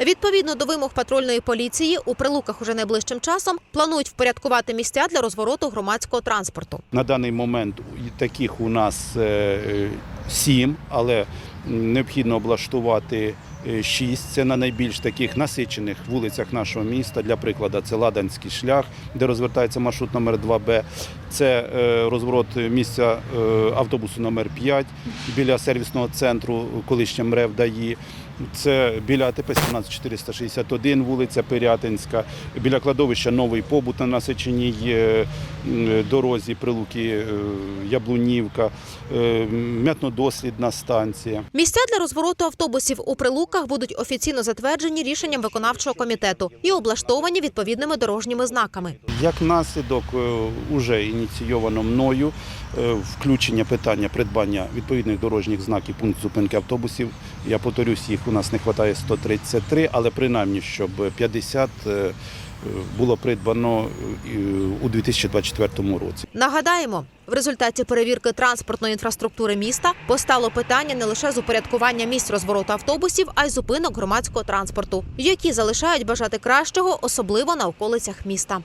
Відповідно до вимог патрульної поліції, у прилуках уже найближчим часом планують впорядкувати місця для розвороту громадського транспорту. На даний момент таких у нас е, е, сім, але необхідно облаштувати е, шість. Це на найбільш таких насичених вулицях нашого міста. Для прикладу, це Ладанський шлях, де розвертається маршрут номер 2Б. Це е, розворот місця е, автобусу номер 5 біля сервісного центру колишня МРЕВ ДАІ. Це біля АТП 17461, вулиця Пирятинська, біля кладовища Новий побут на насиченій е, дорозі Прилуки е, Яблунівка, е, м'ятнодослідна станція. Місця для розвороту автобусів у прилуках будуть офіційно затверджені рішенням виконавчого комітету і облаштовані відповідними дорожніми знаками. Як наслідок вже ініційовано мною е, включення питання придбання відповідних дорожніх знаків пункт зупинки автобусів. Я повторюсь, їх у нас не вистачає 133, але принаймні, щоб 50 е, було придбано е, у 2024 році. Нагадаємо, в результаті перевірки транспортної інфраструктури міста постало питання не лише з упорядкування місць розвороту автобусів, а й зупинок громадського транспорту, які залишають бажати кращого, особливо на околицях міста.